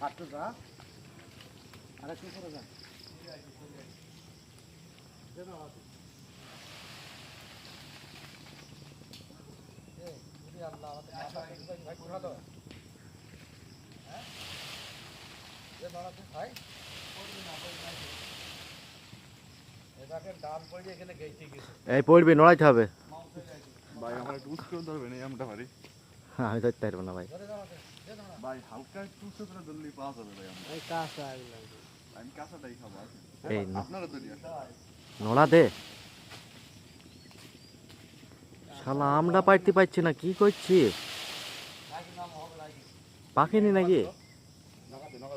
যে আর একটু করে যা আল্লাহ, ভাই, ঘোরা দাও। হ্যাঁ? এই পড়বি নড়াইতে হবে ভাই আমার একটু উঁচু করে ধরবেন এই আমটা ভারী আমি ধরতে পারব না ভাই ধরে দাঁড়াতে, যে দাঁড়া। ভাই হালকা একটু উঁচু করে ধরলেই পাওয়া যাবে ভাই আমরা কাঁচা আমি কাঁচাটাই খাব এই আপনারা তৈরি আছে দে শালা আমরা পাইতে পারছি না কি করছি? পাখিনি নাকি নগা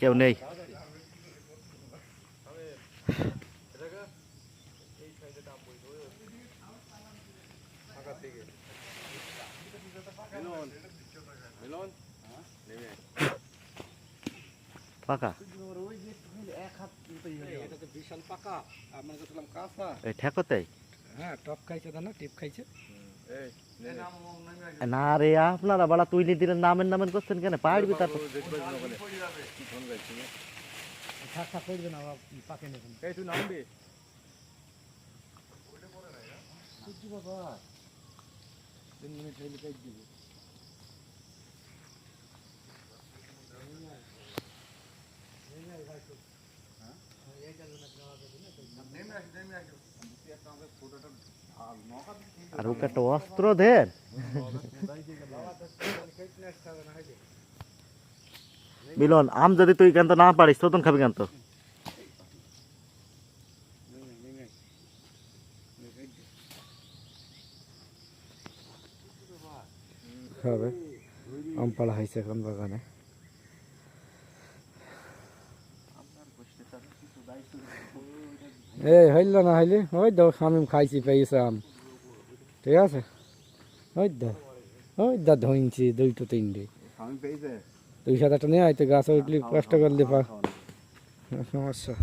কেউ নেই। পাকা? ওই যে একটুখানি এক হাত এটা তো বিশাল পাকা আমার কাঁচা ঠেকতে হ্যাঁ টপ খাইছে না টিপ খাইছে। না রে আপনারা বাড়া তুইলি দিলেন নামের নামেন করছেন কেন পাড়বি তারপর থাক আর ওকে একটা অস্ত্র দেন। মিলন আম যদি তুই কেন না পারিস ততন খাবি কেন তো হবে আম পাড়া হয়েছে এখন বাগানে। এই হইল না হইলে? ওই দাও আমি খাইছি পেয়েছে আম। ঠিক আছে? ওই দা ওই দা ধইনছি দুইটো তিনটে দুই সাত আটটা নিয়ে আইতে গাছ উঠলি কষ্ট করলে পা। সমস্যা।